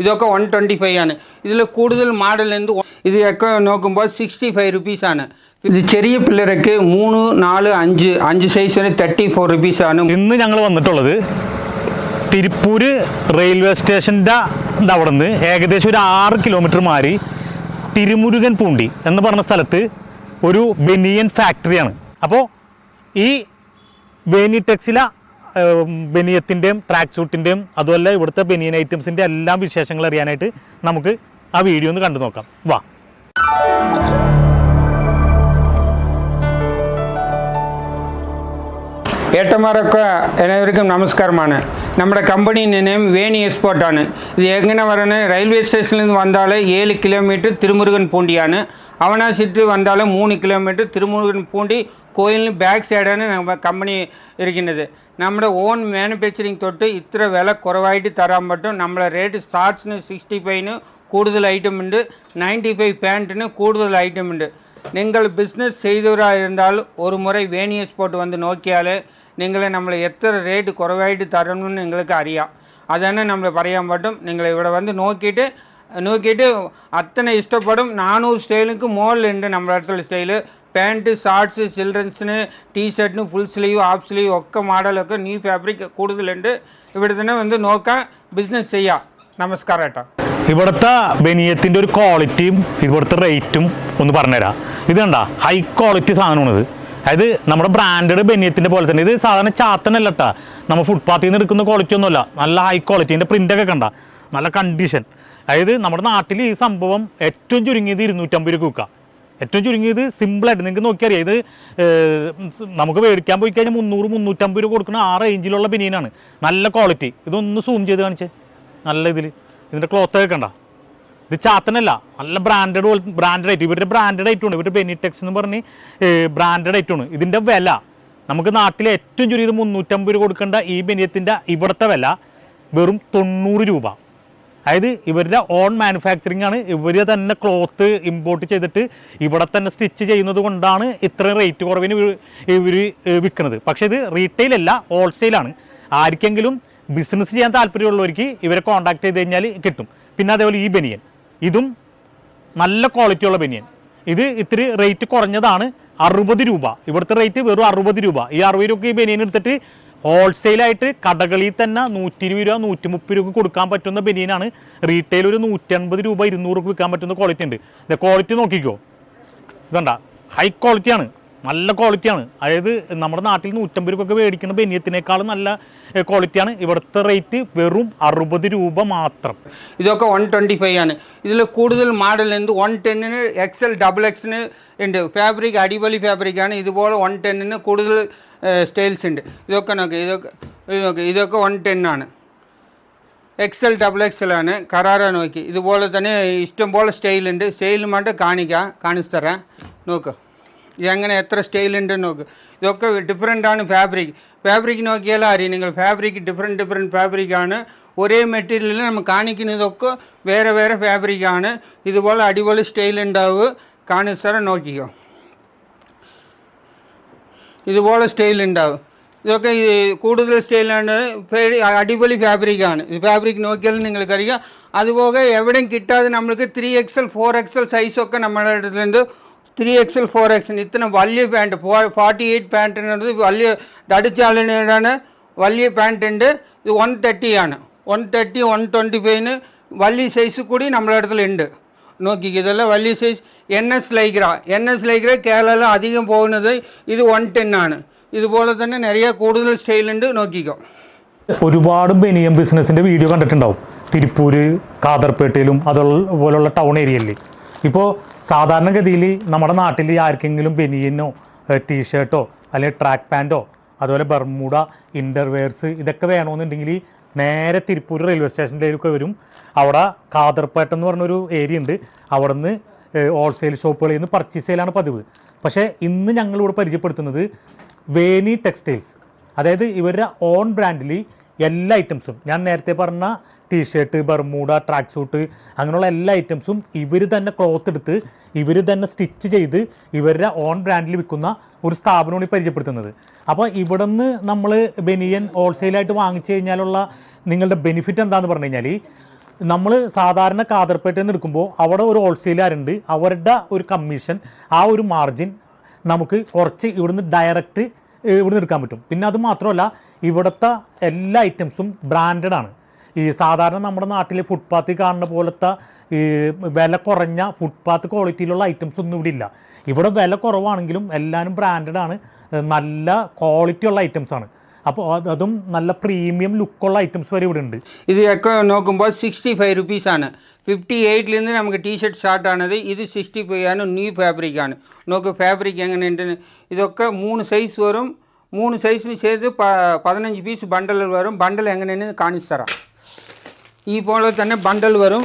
ഇതൊക്കെ one twenty five ആണ്. ഇതിൽ കൂടുതൽ മോഡലിൽ ഇതൊക്കെ നോക്കുമ്പോൾ സിക്സ്റ്റി ഫൈവ് റുപ്പീസാണ് ഇത് ചെറിയ പിള്ളേരൊക്കെ മൂന്ന് നാല് അഞ്ച് അഞ്ച് സൈസിന് തേർട്ടി ഫോർ റുപ്പീസാണ് ഇന്ന് ഞങ്ങൾ വന്നിട്ടുള്ളത് തിരുപ്പൂര് റെയിൽവേ സ്റ്റേഷന്റെ അവിടെ നിന്ന് ഏകദേശം ഒരു ആറ് കിലോമീറ്റർ മാറി തിരുമുരുകൻ പൂണ്ടി എന്ന് പറഞ്ഞ സ്ഥലത്ത് ഒരു ബെനിയൻ ഫാക്ടറിയാണ് അപ്പോൾ ഈ ബെനിടെക്സില ബെനിയത്തിന്റെയും ട്രാക്ക് സൂട്ടിന്റെയും അതുപോലെ ഇവിടുത്തെ ബനിയൻ ഐറ്റംസിന്റെ എല്ലാം വിശേഷങ്ങൾ അറിയാനായിട്ട് നമുക്ക് ആ വീഡിയോ ഒന്ന് കണ്ടു നോക്കാം. വാ. ഏട്ടന്മാരൊക്കെ എല്ലാവർക്കും നമസ്കാരമാണ്. നമ്മുടെ കമ്പനി നെയിം വേണി എക്സ്പോർട്ടാണ് ഇത് എങ്ങനെ പറയുന്നത് റെയിൽവേ സ്റ്റേഷനിൽ നിന്ന് വന്നാൽ ഏഴ് കിലോമീറ്റർ തിരുമുരുകൻ പൂണ്ടിയാണ്. അവനാശിട്ട് വന്നാൽ മൂന്ന് കിലോമീറ്റർ തിരുമുരുകൻ പൂണ്ടി కోయిల్ని பேக் சைடான நம்ம கம்பெனி இருக்கின்றது. நம்மளோட ஓன் மேனுஃபேக்சரிங் தொட்டு இத்தனை വില കുറവായിട്ട് തരാൻ மட்டும் நம்மளை ரேட்டு സ്റ്റാർട്സിന് சிக்ஸ்டி ஃபைவ்னு கூடுதல் ஐட்டம் உண்டு. நைன்டி ஃபைவ் பேண்ட்டுன்னு கூடுதல் ஐட்டம் உண்டு. நீங்கள் பிஸ்னஸ் ചെയ്തവരാக இருந்தால் ஒரு முறை வேனியஸ் போட்டு வந்து நோக்கியாலே நீங்களே நம்மளை எத்தனை ரேட்டு குறைவாயிட்டு தரணும்னு எங்களுக்கு அறியாம் அதானே நம்மளை பறையான் பட்டும் நீங்கள் இவரை வந்து நோக்கிட்டு நோக்கிட்டு அத்தனை இஷ்டப்படும் நானூறு ஸ்டைலுக்கு மோல் உண்டு நம்ம இடத்துல ஸ்டைலு പാന്റ് ഷാർട്ട്സ് ചിൽഡ്രൻസിന് ടീഷർട്ടിന് ഫുൾ സ്ലീവ് ഹാഫ് സ്ലീവ് ഒക്കെ മോഡലൊക്കെ ന്യൂ ഫാബ്രിക് കൂടുതലുണ്ട് ഇവിടെ തന്നെ വന്ന് നോക്കാം ബിസിനസ് ചെയ്യാം നമസ്കാരം ഏട്ടാ ഇവിടുത്തെ ബനിയത്തിന്റെ ഒരു ക്വാളിറ്റിയും ഇവിടുത്തെ റേറ്റും ഒന്ന് പറഞ്ഞുതരാം. ഇത് കണ്ട ഹൈ ക്വാളിറ്റി സാധനമാണ് ഇത് അതായത് നമ്മുടെ ബ്രാൻഡഡ് ബനിയത്തിന്റെ പോലെ തന്നെ. ഇത് സാധാരണ ചാത്തനല്ല കേട്ടാ നമ്മൾ ഫുട്പാത്തിൽ നിന്ന് എടുക്കുന്ന ക്വാളിറ്റി ഒന്നുമല്ല. നല്ല ഹൈ ക്വാളിറ്റി ഇതിന്റെ പ്രിന്റൊക്കെ കണ്ട. നല്ല കണ്ടീഷൻ അതായത് നമ്മുടെ നാട്ടിൽ ഈ സംഭവം ഏറ്റവും ചുരുങ്ങിയത് ഇരുന്നൂറ്റമ്പത് രൂപ ഏറ്റവും ചുരുങ്ങിയത് സിമ്പിളായിട്ട് നിങ്ങൾക്ക് നോക്കിയറിയാം? ഇത് നമുക്ക് മേടിക്കാൻ പോയി കഴിഞ്ഞാൽ മുന്നൂറ് മുന്നൂറ്റമ്പത് രൂപ കൊടുക്കുന്ന ആ റേഞ്ചിലുള്ള ബനിയനാണ് നല്ല ക്വാളിറ്റി ഇതൊന്ന് സൂം ചെയ്ത് കാണിച്ചേ. നല്ല ഇതിൽ ഇതിന്റെ ക്ലോത്ത് കേൾക്കണ്ട കണ്ട? ഇത് ചാത്തനല്ല. നല്ല ബ്രാൻഡഡ് ബ്രാൻഡഡ് ആയിട്ട് ഇവരുടെ ബ്രാൻഡഡ് ആയിട്ടുണ്ട് ഇവരുടെ ബെനിടെക്സ് എന്ന് പറഞ്ഞ് ബ്രാൻഡഡ് ആയിട്ടുണ്ട് ഇതിന്റെ വില. നമുക്ക് നാട്ടിലെ ഏറ്റവും ചുരുങ്ങിയത് മുന്നൂറ്റമ്പത് രൂപ കൊടുക്കേണ്ട ഈ ബനിയത്തിന്റെ ഇവിടുത്തെ വില വെറും തൊണ്ണൂറ് രൂപ. അതായത് ഇവരുടെ ഓൺ മാനുഫാക്ചറിങ് ആണ്. ഇവർ തന്നെ ക്ലോത്ത് ഇമ്പോർട്ട് ചെയ്തിട്ട് ഇവിടെ തന്നെ സ്റ്റിച്ച് ചെയ്യുന്നത് കൊണ്ടാണ് ഇത്രയും റേറ്റ് കുറവിന് ഇവർ വിൽക്കുന്നത്. പക്ഷേ ഇത് റീറ്റെയിൽ അല്ല ഹോൾസെയിലാണ് ആർക്കെങ്കിലും ബിസിനസ് ചെയ്യാൻ താല്പര്യമുള്ളവർക്ക് ഇവരെ കോൺടാക്ട് ചെയ്ത് കഴിഞ്ഞാൽ കിട്ടും. പിന്നെ അതേപോലെ ഈ ബനിയൻ. ഇതും നല്ല ക്വാളിറ്റിയുള്ള ബനിയൻ. ഇത് ഇത്തിരി റേറ്റ് കുറഞ്ഞതാണ്. അറുപത് രൂപ. ഇവിടുത്തെ റേറ്റ് വെറും അറുപത് രൂപ. ഈ അറുപത് രൂപ ഈ ബനിയൻ എടുത്തിട്ട് ഹോൾസെയിലായിട്ട് കടകളിൽ തന്നെ നൂറ്റി ഇരുപത് രൂപ നൂറ്റി മുപ്പത് രൂപ കൊടുക്കാൻ പറ്റുന്ന ബനിയനാണ് റീറ്റെയിൽ ഒരു നൂറ്റി അൻപത് രൂപ ഇരുന്നൂറ് രൂപ വിൽക്കാൻ പറ്റുന്ന ക്വാളിറ്റി ഉണ്ട്. ക്വാളിറ്റി നോക്കിക്കോ. ഇതണ്ട? ഹൈ ക്വാളിറ്റിയാണ് നല്ല ക്വാളിറ്റിയാണ് അതായത് നമ്മുടെ നാട്ടിൽ നൂറ്റമ്പത് രൂപയൊക്കെ മേടിക്കുന്ന ബനിയത്തിനേക്കാളും നല്ല ക്വാളിറ്റിയാണ് ഇവിടുത്തെ റേറ്റ് വെറും അറുപത് രൂപ മാത്രം. ഇതൊക്കെ വൺ ട്വന്റി ഫൈവ് ആണ്. ഇതിൽ കൂടുതൽ മോഡൽ എന്ത്? വൺ ടെന്നിന് എക്സൽ ഡബിൾ എക്സിന് ഉണ്ട്. ഫാബ്രിക് അടിപൊളി ഫാബ്രിക്കാണ് ഇതുപോലെ വൺ ടെന്നിന് കൂടുതൽ സ്റ്റൈൽസ് ഉണ്ട്. ഇതൊക്കെ നോക്കി ഇതൊക്കെ ഇത് നോക്കി ഇതൊക്കെ വൺ ടെന്നാണ് എക്സൽ ഡബിൾ എക്സൽ ആണ്. കറാറ നോക്കി. ഇതുപോലെ തന്നെ ഇഷ്ടംപോലെ സ്റ്റൈലുണ്ട് സ്റ്റൈൽ മാത്രം കാണിക്കാം കാണിച്ചു തരാം. നോക്ക്. ഇതെങ്ങനെ എത്ര സ്റ്റൈലുണ്ടെന്ന് നോക്ക് ഇതൊക്കെ ഡിഫറെൻ്റ് ആണ് ഫാബ്രിക് ഫാബ്രിക് നോക്കിയാലും അറിയാം നിങ്ങൾ ഫാബ്രിക് ഡിഫറെൻറ്റ് ഡിഫറെൻറ്റ് ഫാബ്രിക് ആണ് ഒരേ മെറ്റീരിയലിൽ നമ്മൾ കാണിക്കുന്നതൊക്കെ വേറെ വേറെ ഫാബ്രിക് ആണ് ഇതുപോലെ അടിപൊളി സ്റ്റൈൽ ഉണ്ടാവുക കാണിച്ചു തരാം നോക്കിക്കോ ഇതുപോലെ സ്റ്റൈൽ ഉണ്ടാവും ഇതൊക്കെ ഈ കൂടുതൽ സ്റ്റൈലാണ് ഫേ- അടിപൊളി ഫാബ്രിക്കാണ് ഈ ഫാബ്രിക് നോക്കിയാലും നിങ്ങൾക്കറിയാം അതുപോലെ എവിടെയും കിട്ടാതെ നമ്മൾക്ക് ത്രീ എക്സൽ ഫോർ എക്സൽ സൈസൊക്കെ നമ്മുടെ അടുത്തുണ്ട് ത്രീ എക്സൽ ഫോർ എക്സൽ ഇത്ര വലിയ പാന്റ് ഫോർട്ടി എയ്റ്റ് പാന്റിനുള്ളത് വലിയ തടിച്ചാളിനാണ് വലിയ പാന്റ് ഉണ്ട്. ഇത് വൺ തേർട്ടി ആണ്. വൺ തേർട്ടി വൺ ട്വന്റി ഫൈവിന് വലിയ സൈസ് കൂടി നമ്മുടെ ഉണ്ട്. നോക്കിക്കോ ഇതെല്ലാം വലിയ സൈസ് എൻ എസ് ലൈഗ്ര എൻ എസ് ലൈഗ്ര കേരളയിൽ അധികം പോകുന്നത് ഇത് വൺ ടെൻ ആണ്. ഇതുപോലെ തന്നെ നിറയെ കൂടുതൽ സ്റ്റൈലുണ്ട് നോക്കിക്കോ. ഒരുപാട് ബനിയം ബിസിനസിന്റെ വീഡിയോ കണ്ടിട്ടുണ്ടാവും. തിരുപ്പൂര് കാദർപേട്ടയിലും അതുപോലുള്ള ടൗൺ ഏരിയയിൽ ഇപ്പോൾ സാധാരണഗതിയിൽ നമ്മുടെ നാട്ടിൽ ആർക്കെങ്കിലും ബനിയനോ ടീഷർട്ടോ അല്ലെങ്കിൽ ട്രാക്ക് പാന്റോ അതുപോലെ ബർമൂഡ ഇന്റർവെയർസ് ഇതൊക്കെ വേണമെന്നുണ്ടെങ്കിൽ നേരെ തിരുപ്പൂർ റെയിൽവേ സ്റ്റേഷനിലേക്ക് വരും. അവിടെ കാദർപേട്ട എന്ന് പറഞ്ഞൊരു ഏരിയ ഉണ്ട്. അവിടെ നിന്ന് ഹോൾസെയിൽ ഷോപ്പുകളിൽ നിന്ന് പർച്ചേസ് ചെയ്യലാണ് പതിവ്. പക്ഷേ ഇന്ന് ഞങ്ങളിവിടെ പരിചയപ്പെടുത്തുന്നത് വേനി ടെക്സ്റ്റൈൽസ് അതായത് ഇവരുടെ ഓൺ ബ്രാൻഡിൽ എല്ലാ ഐറ്റംസും ഞാൻ നേരത്തെ പറഞ്ഞ ടീഷർട്ട് ബർമൂഡ ട്രാക്ക് സൂട്ട് അങ്ങനെയുള്ള എല്ലാ ഐറ്റംസും ഇവർ തന്നെ ക്ലോത്ത് എടുത്ത് ഇവർ തന്നെ സ്റ്റിച്ച് ചെയ്ത് ഇവരുടെ ഓൺ ബ്രാൻഡിൽ വിൽക്കുന്ന ഒരു സ്ഥാപനമാണ് ഈ പരിചയപ്പെടുത്തുന്നത്. അപ്പോൾ ഇവിടെ നിന്ന് നമ്മൾ ബനിയൻ ഹോൾസെയിലായിട്ട് വാങ്ങിച്ചു കഴിഞ്ഞാലുള്ള നിങ്ങളുടെ ബെനിഫിറ്റ് എന്താണെന്ന് പറഞ്ഞു കഴിഞ്ഞാൽ നമ്മൾ സാധാരണ കാതർപേട്ടയിൽ എടുക്കുമ്പോൾ അവിടെ ഒരു ഹോൾസെയിലുകാരുണ്ട് അവരുടെ ഒരു കമ്മീഷൻ ആ ഒരു മാർജിൻ നമുക്ക് കുറച്ച് ഇവിടുന്ന് ഡയറക്റ്റ് ഇവിടുന്ന് എടുക്കാൻ പറ്റും. പിന്നെ അത് മാത്രമല്ല ഇവിടുത്തെ എല്ലാ ഐറ്റംസും ബ്രാൻഡഡ് ആണ്. ഈ സാധാരണ നമ്മുടെ നാട്ടിൽ ഫുട്പാത്തിൽ കാണുന്ന പോലത്തെ ഈ വില കുറഞ്ഞ ഫുട്പാത്ത് ക്വാളിറ്റിയിലുള്ള ഐറ്റംസ് ഒന്നും ഇവിടെ ഇല്ല. ഇവിടെ വില കുറവാണെങ്കിലും എല്ലാവരും ബ്രാൻഡഡ് ആണ്. നല്ല ക്വാളിറ്റി ഉള്ള ഐറ്റംസ് ആണ്. അപ്പോൾ അതും നല്ല പ്രീമിയം ലുക്കുള്ള ഐറ്റംസ് വരെ ഇവിടെ ഉണ്ട്. ഇതൊക്കെ നോക്കുമ്പോൾ സിക്സ്റ്റി ഫൈവ് റുപ്പീസ് ആണ് ഫിഫ്റ്റി എയ്റ്റിൽ നമുക്ക് ടീഷർട്ട് സ്റ്റാർട്ട് ആണത്. ഇത് സിക്സ്റ്റി ഫൈവ് ആണ്. ന്യൂ ഫാബ്രിക് ആണ്. നോക്ക് ഫാബ്രിക് എങ്ങനെയുണ്ടെന്ന് ഇതൊക്കെ മൂന്ന് സൈസ് വരും മൂന്ന് സൈസിന് ചെയ്ത് പതിനഞ്ച് പീസ് ബണ്ടൽ വരും. ബണ്ടൽ എങ്ങനെയെന്ന് കാണിച്ചു തരാം. ഈ പോലെ തന്നെ ബണ്ടൽ വരും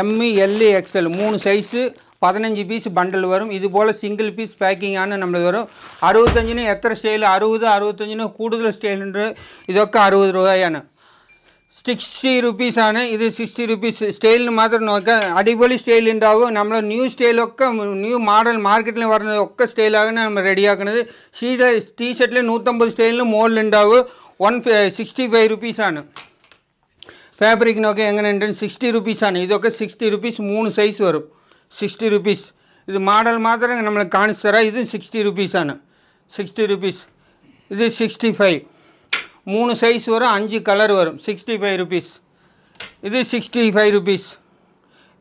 എം എൽ എക്സൽ മൂന്ന് സൈസ് പതിനഞ്ച് പീസ് ബണ്ടൽ വരും ഇതുപോലെ സിംഗിൾ പീസ് പാക്കിംഗ് ആണ് നമ്മൾ വരും അറുപത്തഞ്ചിന് എത്ര സ്റ്റൈൽ അറുപത് അറുപത്തഞ്ചിന് കൂടുതൽ സ്റ്റൈലുണ്ട് ഇതൊക്കെ അറുപത് രൂപയാണ് സിക്സ്റ്റി റുപ്പീസാണ് ഇത് സിക്സ്റ്റി റുപ്പീസ് സ്റ്റൈലിന് മാത്രം നോക്കാം അടിപൊളി സ്റ്റൈൽ ഉണ്ടാവും നമ്മൾ ന്യൂ സ്റ്റൈലൊക്കെ ന്യൂ മോഡൽ മാർക്കറ്റിൽ വരുന്നത് ഒക്കെ സ്റ്റൈലാണ് നമ്മൾ റെഡിയാക്കുന്നത് ഷീറ്റ് ടീഷർട്ടിൽ നൂറ്റമ്പത് സ്റ്റൈലിന് മുകളിലുണ്ടാവും വൺ സിക്സ്റ്റി ഫൈവ് റുപ്പീസാണ് ஃபேப்ரிக் నోకే ఎంగనంటే సిక్స్టీ రూపీస్ అని ఇది ఒక సిక్స్టీ రూపీస్ మూడు సైజ్ వరం సిక్స్టీ இது மாடல் மாத்திரம் நம்மளுக்கு காணிச்சரா இது சிக்ஸ்டி ருபீஸ் ருபீஸான சிக்ஸ்டி ருபீஸ் இது சிக்ஸ்டி ஃபைவ் மூணு சைஸ் வரும் அஞ்சு கலர் வரும் சிக்ஸ்டி ஃபைவ் ருபீஸ் இது சிக்ஸ்டி ஃபைவ் ருபீஸ்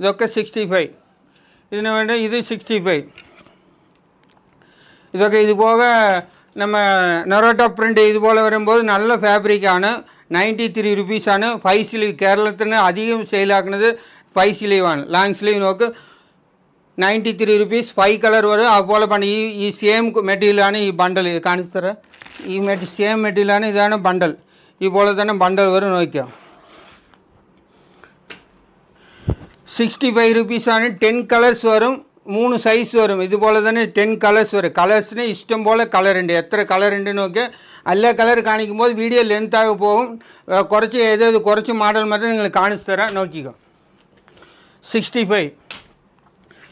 இதொக்க சிக்ஸ்டி ஃபைவ் இதில் வேண்ட இது சிக்ஸ்டி ஃபைவ் இதொக்க இது போக நம்ம நரோட்டா பிரிண்ட் இது போல் வரும்போது நல்ல ஃபேப்ரிக்கான നയൻറ്റി ത്രീ റുപ്പീസാണ് ഫൈവ് സ്ലീവ് കേരളത്തിന് അധികം സെയിലാക്കുന്നത് ഫൈവ് സ്ലീവാണ് ലാങ് സ്ലീവ് നോക്ക് ninety three rupees five colour വരും അതുപോലെ പണി ഈ ഈ സെയിം മെറ്റീരിയലാണ് ഈ ബണ്ടൽ കാണിച്ചു തരാം ഈ മെറ്റി സെയിം മെറ്റീരിയലാണ് ഇതാണ് ബണ്ടൽ ഈ പോലെ തന്നെ ബണ്ടൽ വരും നോക്കിയാൽ സിക്സ്റ്റി ഫൈവ് റുപ്പീസാണ് ടെൻ കളേഴ്സ് വരും മൂന്ന് സൈസ് വരും ഇതുപോലെ തന്നെ ടെൻ കളേഴ്സ് വരും കളേഴ്സിന് ഇഷ്ടം പോലെ കളർ ഉണ്ട് എത്ര കളർ ഉണ്ട് നോക്കി എല്ലാ കളർ കാണിക്കുമ്പോൾ വീഡിയോ ലെങ്താകെ പോകും ഏഹ് കുറച്ച് ഏതേത് കുറച്ച് മോഡൽ മാത്രം നിങ്ങൾ കാണിച്ചു തരാം നോക്കിക്കോ സിക്സ്റ്റി ഫൈവ്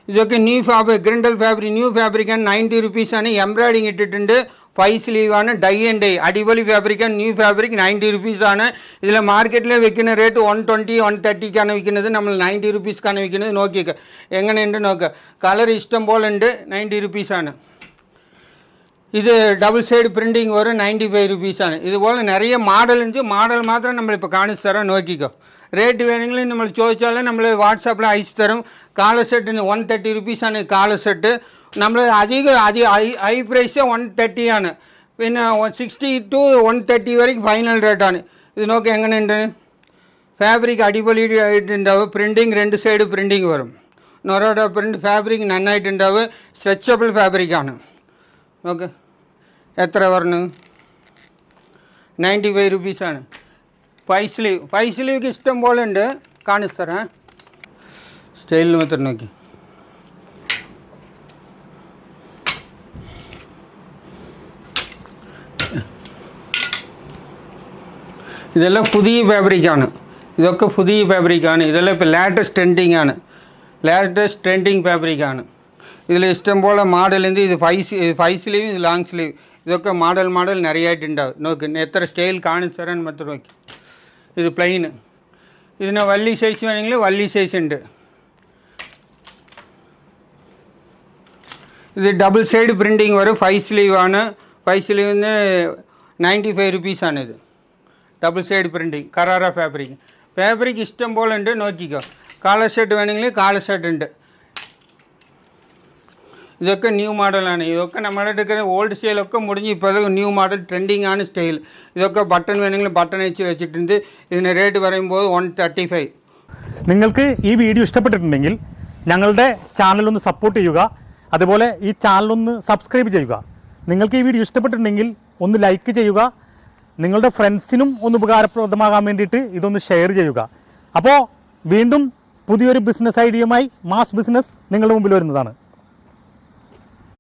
ഇതൊക്കെ new fabric ഗ്രിൻഡൽ fabric new ഫാബ്രിക്കാണ് ninety റുപ്പീസാണ് എംബ്രോയിഡിങ് ഇട്ടിട്ടുണ്ട് ஃபைவ் ஸ்லீவான டை அண்ட் டை அடிபொலி ஃபேப்ரிக்காக நியூ ஃபேப்ரிக் நைன்ட்டி ருபீஸான இதில் மார்க்கெட்டில் விற்கிற ரேட்டு ஒன் டுவெண்ட்டி ஒன் தேர்ட்டிக்கான விற்கிறது நம்ம நைன்ட்டி ருபீஸ்க்கான விற்கிறது நோக்கிக்க எங்கன்னு நோக்க. கலர் இஷ்டம் போல் உண்டு நைன்ட்டி ருபீஸான இது டபுள் சைடு பிரிண்டிங் வரும் நைன்ட்டி ஃபைவ் ருபீஸான இது போல் நிறைய மாடல் இருந்துச்சு மாடல் மாத்திரம் நம்மளை இப்போ காணிச்சு தரோம். நோக்கிக்கோ. ரேட்டு வேணுங்களும் நம்மளை சோதிச்சாலும் நம்மளை வாட்ஸ்அப்பில் ஐஸ் தரும். காலை செட்டு ஒன் தேர்ட்டி ருபீஸான காலை செட்டு നമ്മൾ അധികം അധികം ഹൈ ഹൈ പ്രൈസ് വൺ തേർട്ടിയാണ് പിന്നെ സിക്സ്റ്റി ടു വൺ തേർട്ടി വരെയും ഫൈനൽ റേറ്റാണ് ഇത് നോക്കി എങ്ങനെയുണ്ട് ഫാബ്രിക് അടിപൊളിയായിട്ടുണ്ടാവും പ്രിൻറ്റിങ് രണ്ട് സൈഡ് പ്രിൻറ്റിങ് വരും നൊറോഡ പ്രിൻറ്റ് ഫാബ്രിക് നന്നായിട്ടുണ്ടാവും സ്ട്രെച്ചബിൾ ഫാബ്രിക്കാണ് ഓക്കെ എത്ര പറഞ്ഞു നയൻറ്റി ഫൈവ് റുപ്പീസാണ് ഫൈവ് സ്ലീവ് ഫൈവ് സ്ലീവ്ക്ക് ഇഷ്ടം പോലെ ഉണ്ട് കാണിച്ചു തരാം സ്റ്റൈലിൽ മാത്രം നോക്കി ഇതെല്ലാം പുതിയ ഫാബ്രിക്കാണ് ഇതൊക്കെ പുതിയ ഫാബ്രിക്കാണ് ഇതെല്ലാം ഇപ്പോൾ ലേറ്റസ്റ്റ് ട്രെൻഡിങ് ആണ് ലേറ്റസ്റ്റ് ട്രെൻഡിങ് ഫാബ്രിക്കാണ് ഇതിൽ ഇഷ്ടംപോലെ മാഡലുണ്ട് ഇത് ഫൈവ് ഫൈവ് സ്ലീവ് ഇത് ലാങ് സ്ലീവ് ഇതൊക്കെ മാഡൽ മാഡൽ നിറയായിട്ടുണ്ടാവും നോക്ക് എത്ര സ്റ്റൈൽ കാണിച്ചു തരാൻ മാത്രം നോക്കി ഇത് പ്ലെയിന് ഇതിന് വള്ളി സൈസ് വേണമെങ്കിൽ വള്ളി സൈസ് ഉണ്ട് ഇത് ഡബിൾ സൈഡ് പ്രിൻറ്റിങ് വരും ഫൈവ് സ്ലീവ് ആണ് ഫൈവ് സ്ലീവിന് നയൻറ്റി ഫൈവ് റുപ്പീസാണ് ഇത് ഡബിൾ സൈഡ് പ്രിന്റിങ് കറാറ ഫാബ്രിക് ഫാബ്രിക് ഇഷ്ടം പോലെ ഉണ്ട് നോക്കിക്കോ. കാളർ ഷർട്ട് വേണമെങ്കിൽ കാളർ ഷർട്ട് ഉണ്ട്. ഇതൊക്കെ ന്യൂ മോഡലാണ് ഇതൊക്കെ നമ്മളെ എടുക്കുന്ന ഓൾഡ് സ്റ്റൈലൊക്കെ മുടിഞ്ഞ് ഇപ്പോൾ ന്യൂ മോഡൽ ട്രെൻഡിങ് ആണ് സ്റ്റൈൽ ഇതൊക്കെ ബട്ടൺ വേണമെങ്കിൽ ബട്ടൺ വെച്ച് വെച്ചിട്ടുണ്ട്. ഇതിന് റേറ്റ് പറയുമ്പോൾ വൺ തേർട്ടി ഫൈവ് നിങ്ങൾക്ക് ഈ വീഡിയോ ഇഷ്ടപ്പെട്ടിട്ടുണ്ടെങ്കിൽ ഞങ്ങളുടെ ചാനലൊന്ന് സപ്പോർട്ട് ചെയ്യുക. അതുപോലെ ഈ ചാനലൊന്ന് സബ്സ്ക്രൈബ് ചെയ്യുക. നിങ്ങൾക്ക് ഈ വീഡിയോ ഇഷ്ടപ്പെട്ടിട്ടുണ്ടെങ്കിൽ ഒന്ന് ലൈക്ക് ചെയ്യുക. നിങ്ങളുടെ ഫ്രണ്ട്സിനും ഒന്ന് ഉപകാരപ്രദമാകാൻ വേണ്ടിയിട്ട് ഇതൊന്ന് ഷെയർ ചെയ്യുക. അപ്പോൾ വീണ്ടും പുതിയൊരു ബിസിനസ് ഐഡിയയുമായി മാസ് ബിസിനസ് നിങ്ങളുടെ മുമ്പിൽ വരുന്നതാണ്.